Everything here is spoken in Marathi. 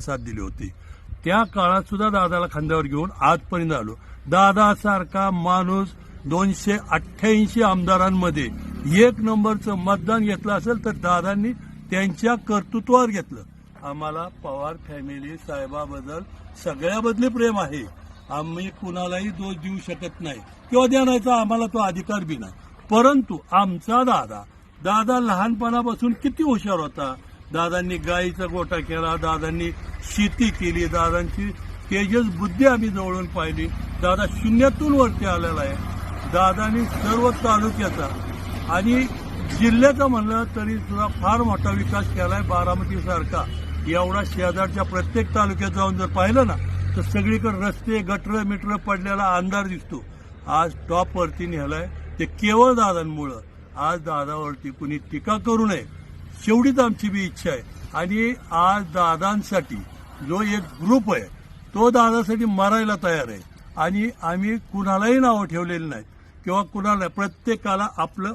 साथ दिली होती. त्या काळात सुद्धा दादाला खांद्यावर घेऊन आजपर्यंत आलो. दादासारखा माणूस दोनशे अठ्ठ्याऐंशी आमदारांमध्ये एक नंबरचं मतदान घेतलं असेल तर दादांनी त्यांच्या कर्तृत्वावर घेतलं. आम्हाला पवार फॅमिली साहेबाबद्दल सगळ्याबद्दल प्रेम आहे. आम्ही कुणालाही दोष देऊ शकत नाही. किंवा देण्याचा आम्हाला तो अधिकार बी नाही. परंतु आमचा दादा दादा लहानपणापासून किती हुशार होता. दादांनी गाईचा गोटा केला दादांनी शेती केली दादांची. तेजस बुद्धी आम्ही जवळून पाहिली. दादा शून्यातून वरती आलेला आहे. दादानी सर्व तालुक्याचा आणि जिल्ह्याचा म्हणलं तरी सुद्धा फार मोठा विकास केलाय बारामती सारखा एवढा शेजारच्या प्रत्येक तालुक्यात जाऊन जर पाहिलं ना तर सगळीकडे रस्ते गटर मिटर पडलेला अंधार दिसतो. आज टॉपवरती नेलाय. ते केवळ दादांमुळं. आज दादावरती कुणी टीका करू नये. शेवटीच आमची बी इच्छा आहे. आणि आज दादांसाठी जो एक ग्रुप आहे तो दादासाठी मरायला तयार आहे. आणि आम्ही कुणालाही नावं ठेवलेली नाहीत. किंवा कुणाला प्रत्येकाला आपलं